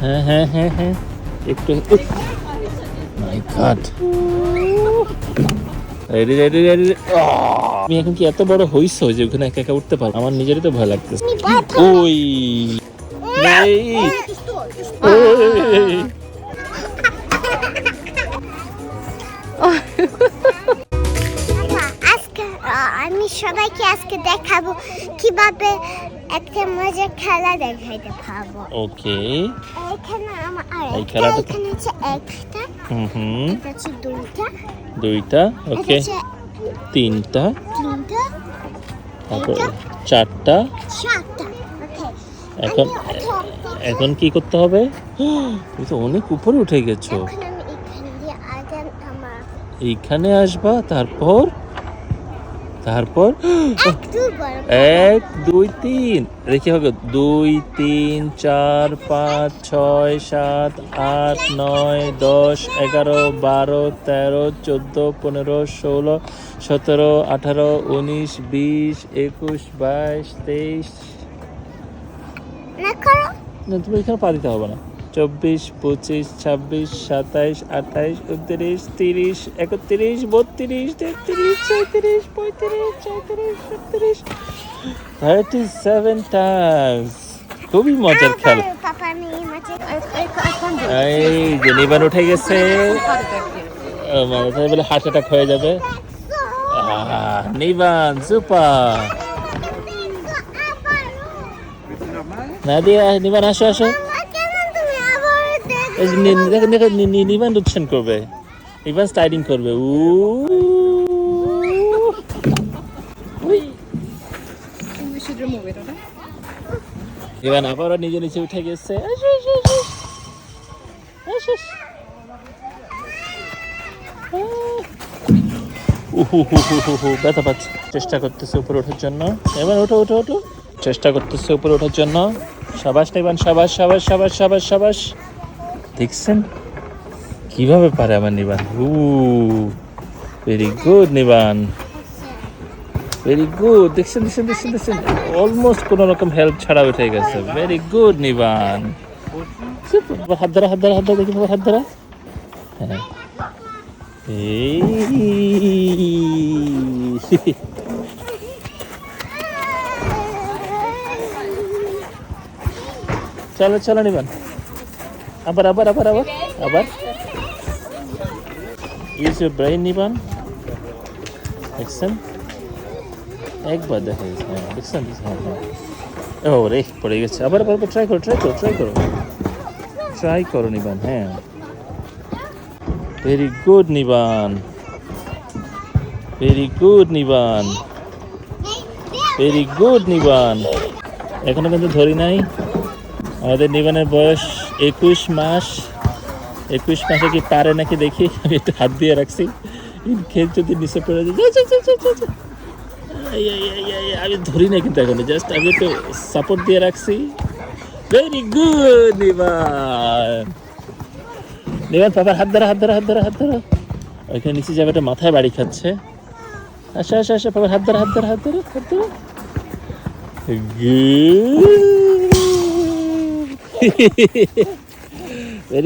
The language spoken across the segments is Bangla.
হ্যাঁ হ্যাঁ হ্যাঁ হ্যাঁ। একটু my God ready ready ready তুমি এখন কি এত বড় হইছো যে ওখানে একা একা উঠতে পারো? আমার নিজেরই তো ভয় লাগতেছে। ওই। ওই। আমি সবাইকে আজকে দেখাবো কীভাবে একটা মজার খেলা দেখাইতে পারব। ওকে। এখানে আমার এই খেলাটা- এখানে হচ্ছে একটা হুম হুম। এটা হচ্ছে দুইটা। দুইটা ওকে। তিনটা। তিনটা তারপর চারটা। চারটা ওকে। এখন এখন কি করতে হবে? তুমি তো অনেক উপরে উঠে গেছো। এখন আমি এখানে আগে আমার এইখানে আসবা তারপর তারপর এক দুই তিন। দেখি হবে? দুই তিন চার পাঁচ ছয় সাত আট নয় দশ এগারো বারো তেরো চোদ্দ পনেরো ষোলো সতেরো আঠারো উনিশ বিশ একুশ বাইশ তেইশ। না তুমি এখানে পা দিতে হবে না। চব্বিশ পঁচিশ ছাব্বিশ সাতাইশ আঠাইশ উনত্রিশ তিরিশ একত্রিশ বত্রিশ তেত্রিশ চৌত্রিশ পঁয়ত্রিশ চৌত্রিশ ছত্রিশ থার্টি সেভেন টাইমস খুবই মজার খেলা। এই যে। নিবান উঠে গেছে। বলে হার্ট অ্যাটাক হয়ে যাবে। আহ, নিবান সুপার নাদিয়া নিবান আসো আসো কেন তুমি আবার দেখ এই নিবান রুটশন করবে। নিবান স্লাইডিং করবে। উ নিবান আবারও নিজে নিচে উঠে গেছে। ব্যথা পাচ্ছে। চেষ্টা করতেছে উপরে ওঠার জন্য। এবার ওঠো ওঠো ওঠো। চেষ্টা করতেছে উপরে ওঠার জন্য। সাবাস নিবান সাবাস সাবাস সাবাস সাবাস সাবাস। দেখছেন? কীভাবে পারে আমার নিবান? উ very good Niban. Very good দেখছেন দেখছেন দেখছেন দেখছেন? অলমোস্ট কোনো রকম হেল্প ছাড়া উঠে গেছে। Very good Niban. হাত ধরা হাত ধরা হাত ধরা, দেখি হাত ধরা। হ্যাঁ। চলো চলো নিবান। আবার আবার আবার আবার আবার। ইউজ ইউর ব্রেইন নিবান, দেখছেন? একবার দেখা গেছে হ্যাঁ দেখছেন? হ্যাঁ হ্যাঁ। ও রে, পড়ে গেছে। আবার আবার ট্রাই করো ট্রাই করো ট্রাই করো। ট্রাই করো নিবান হ্যাঁ। Very good Niban. Very good Niban. Very good Niban. এখনও কিন্তু ধরি নাই। আমাদের নিবানের বয়স একুশ মাস, একুশ মাসে কি পারে নাকি দেখি? আমি একটু হাত দিয়ে রাখছি। খেল যদি নিচে পড়ে যায় আমি ধরি না কিন্তু এখন জাস্ট আমি একটু সাপোর্ট দিয়ে রাখছি। Very good নিবান। নিবান পাপার হাত ধরা হাত ধরা হাত ধরা হাত ধরা। ওইখানে নিচে যাবে একটা মাথায় বাড়ি খাচ্ছে। আসা আসা আসা পাপার হাত ধরা হাত ধরা হাত ধরা হাত ধরা।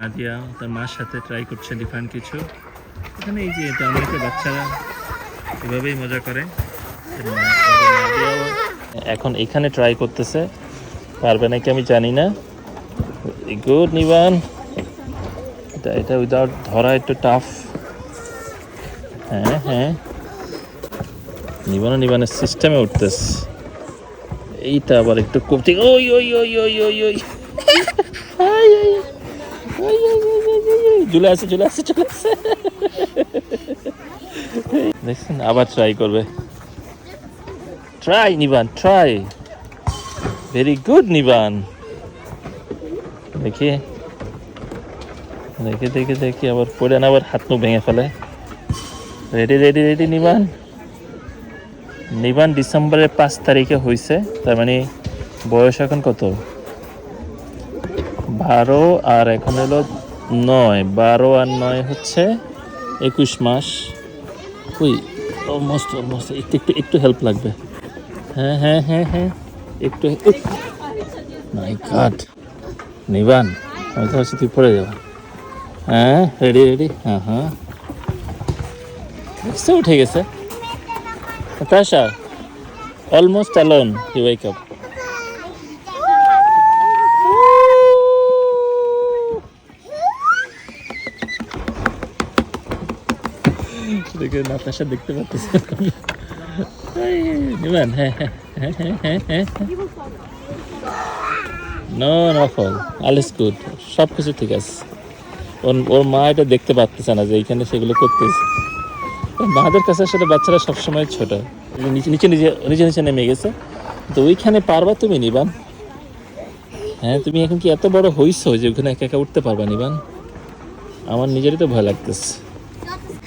নাদিয়া তার মার সাথে ট্রাই করছে ডিফারেন্ট কিছু। এখানে এই যে এটা বাচ্চারা এভাবেই মজা করে। এখন এখানে ট্রাই করতেছে। পারবে নাকি আমি জানি না। গুড নিবান এটা এটা উইদাউট ধরা একটু টাফ হ্যাঁ হ্যাঁ। নিবানো নিবানের সিস্টেমে উঠতেছে। এইটা আবার একটু কপটি ওই ওই ওই ওই ওই ওই। চলে আসে চলে আসে চলে আসে। দেখছেন, আবার ট্রাই করবে। Try Niban try very good Niban. দেখি। দেখি দেখি দেখি, আবার পড়ে না, আবার হাত মুখ ভেঙে ফেলে। Ready ready ready Niban. Niban ডিসেম্বরের পাঁচ তারিখে হয়েছে তার মানে বয়স এখন কত? বারো, আর এখন হলো নয়। বারো আর নয় হচ্ছে একুশ মাস। ওই অলমোস্ট অলমোস্ট একটু একটু একটু হেল্প লাগবে। হ্যাঁ হ্যাঁ হ্যাঁ হ্যাঁ একটু মাই গড নিবান আমি তো হচ্ছে তুই পড়ে যাবা। হ্যাঁ রেডি রেডি হ্যাঁ হ্যাঁ উঠে গেছে। Tasha almost alone he wake up দেখে নাতাশা দেখতে পাচ্ছিস নিবান হ্যাঁ ফল আলিস সব কিছু ঠিক আছে। ওর ওর মা এটা দেখতে পারতেছে না যে এইখানে সেগুলো করতেছে। মাদের কাছে আসলে বাচ্চারা সবসময় ছোট। নিচে নিচে নিচে নিচে নিচে নেমে গেছে। তো ওইখানে পারবা তুমি, নিবান? হ্যাঁ তুমি এখন কি এত বড় হইছো যে ওখানে একা একা উঠতে পারবা, নিবান? আমার নিজেরই তো ভয় লাগতেছে।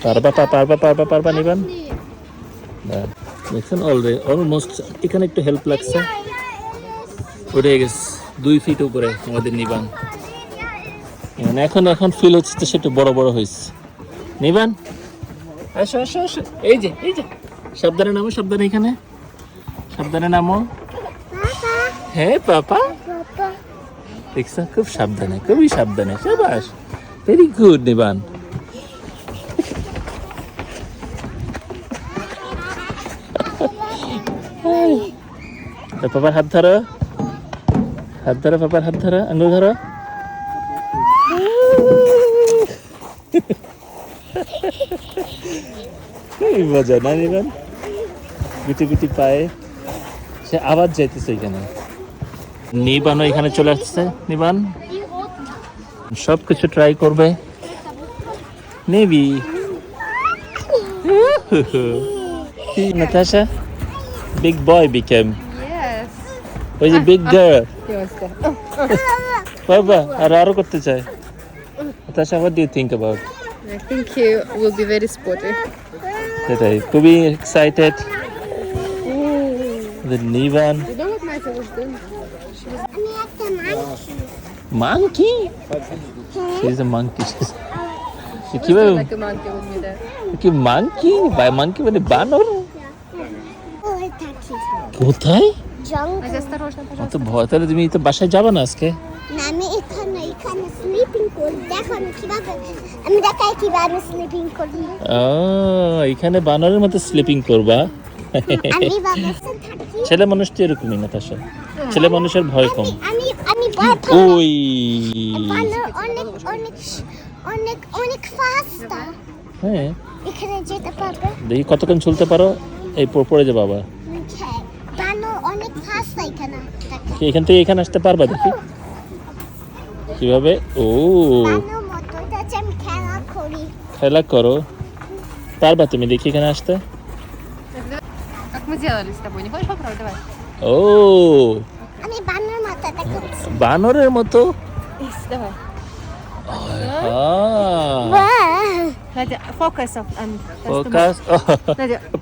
পারবা পা পারবা পারবা পারবা নিবান। হ্যাঁ, দেখছেন অলরেডি অলমোস্ট এখানে একটু হেল্প লাগছে। উঠে গেছে দুই ফিট উপরে আমাদের নিবান। মানে এখন এখন ফিল হচ্ছে যে সেটা বড় বড় হয়েছে। নিবান? আসো আসো আসো। এই যে এই যে। সাবধানে নামো সাবধানে এখানে। সাবধানে নামো। হ্যাঁ পাপা। দেখছ খুব সাবধানে খুবই সাবধানে। সাবাস। Very good Niban. পাপার হাত ধরো হাত ধরো পাপার হাত ধরো আঙ্গুল ধরো মজা না নিবান গুটি গুটি পায়ে। সে আবার যাইতেছে এখানে নিবানও এখানে চলে আসছে নিবান সব কিছু ট্রাই করবে। নেবি। নাতাশা? Big boy became. ওই যে big girl He was there. Oh, বাবা আর আরও করতে চায় Natasha what do you think about I think he will be very sporty. সেটাই খুবই excited Niban You know what Martha was doing? আমি একটা monkey monkey is a monkey কীভাবে Like a monkey with me there. কি মাংকি বাই মাংকি মানে বানর ওই থাকি কোথায় জঙ্গল Like, осторожно, пожалуйста. অত ভয় তাহলে তুমি তো বাসায় যাবে না আজকে না আমি এখানে এখানে স্লিপিং করি দেখো আমি কিভাবে আমি দেখাই কিভাবে স্লিপিং করি ও এখানে বানরের মতো স্লিপিং করবা আমি বাবা থাকি ছেলে মানুষ তো এরকমই না তার ছেলে মানুষের ভয় কম আমি আমি ভয় পাই ওই বানর অনেক অনেক অনেক অনেক ফাস্ট হ্যাঁ এখানে যেতে পারবে দেখি কতক্ষণ চলতে পারো এই প- পড়ে যাবো আবার দেখি এখান থেকে এখানে আসতে পারবা দেখি। কীভাবে? ও। খেলা করো। পারবা তুমি দেখি এখানে আসতে? ও। বানরের মতো?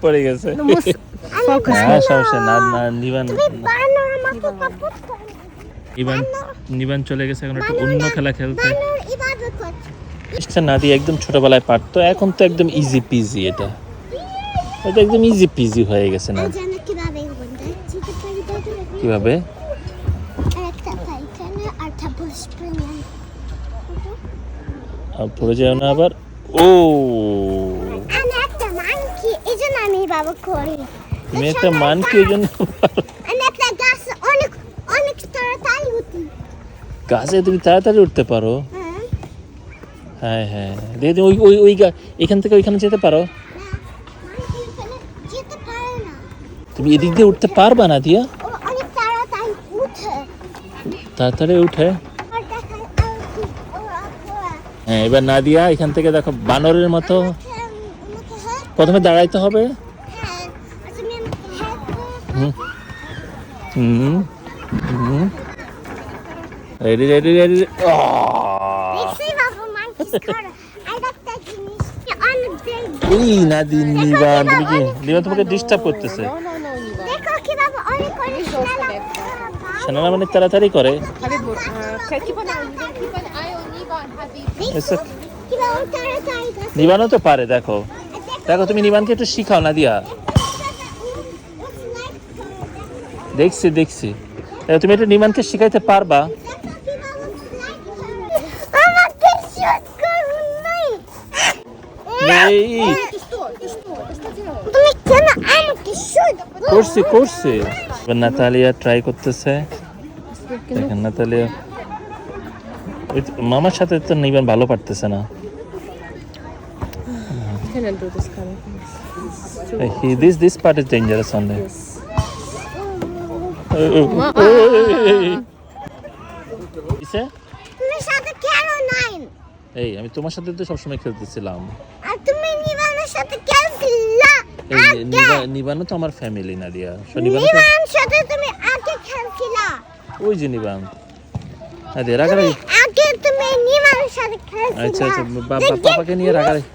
পড়ে গেছে। ফোকাস হ্যাঁ, না সমস্যা না না নিবান ইবান নিবান চলে গেছে এখন একটু অন্য খেলা খেলতে। না দিয়ে একদম ছোটবেলায় পারতো এখন তো একদম ইজি পিজি এটা। এটা একদম ইজি পিজি হয়ে গেছে না। কীভাবে পড়ে যাও না আবার। ও। আমি একটা মাংকি এই জন্য আমি বাবা করি। তুমি একটা মানকে ওই জন্য গাছ তুমি তাড়াতাড়ি উঠতে পারো হ্যাঁ হ্যাঁ দেখে তুমি ওই ওই ওই এখান থেকে ওইখানে যেতে পারো তুমি এদিক দিয়ে উঠতে পারবা না দিয়া তাড়াতাড়ি উঠে কি হ্যাঁ এবার না দিয়া এখান থেকে দেখো বানরের মতো প্রথমে দাঁড়াইতে হবে। Hmm ready ready ready. এই না দিন নিবান তুমি কি নিবান তোমাকে ডিস্টার্ব করতেছে? সেনারা মানে তাড়াতাড়ি করে। নিবানও তো পারে দেখো। দেখো তুমি নিবানকে একটু শিখাও না দিয়া দেখছি দেখছি। তুমি এটা নিমানকে শিখাইতে পারবা? করছি করছি। নাতালিয়া ট্রাই করতেছে। দেখেন নাতালিয়া মামার সাথে তো নিবেন ভালো পারতেছে না। This this this part is dangerous on এই আমি তোমার সাথে তো সবসময় খেলতেছিলাম আর তুমি নিবানের সাথে খেলছিলা এই আগে নিবা- নিবানও তো আমার ফ্যামিলি নিবানও তো- নিবান সাথে তুমি আগে খেলছিলা ওই যে নিবান নাদিয়া রাগারাগি আগে তুমি নিবানের সাথে খেলছিলা আচ্ছা আচ্ছা বা- বা- পাপাকে নিয়ে রাগারাগি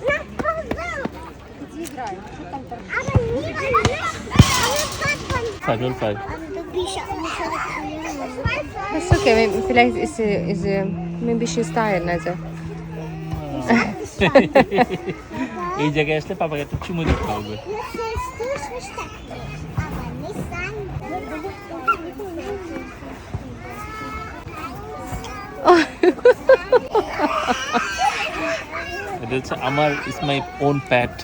নিবান পারতাম five That's okay. Maybe, vielleicht ist sie, ist sie, maybe she's tired, Nadja. এই জায়গায় আসলে পাপাকে একটু চুমু দিতে হবে আমার ইস মাই ওন প্যাট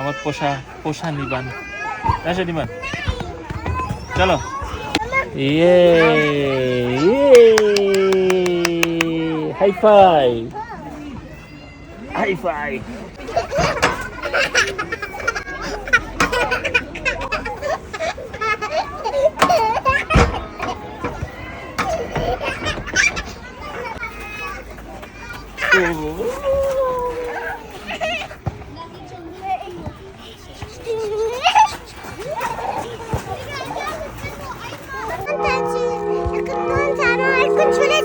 আমার পোষা পোষা নিবান আসো নিবান চলো Yay! Yay! High five! High five! oh.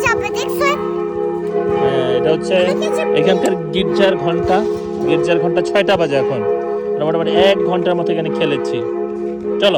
যাবে দেখছ হ্যাঁ, এটা হচ্ছে এখানকার গির্জার ঘণ্টা গির্জার ঘণ্টা ছয়টা বাজে এখন। মোটামুটি এক ঘণ্টার মতো এখানে খেলেছি। চলো।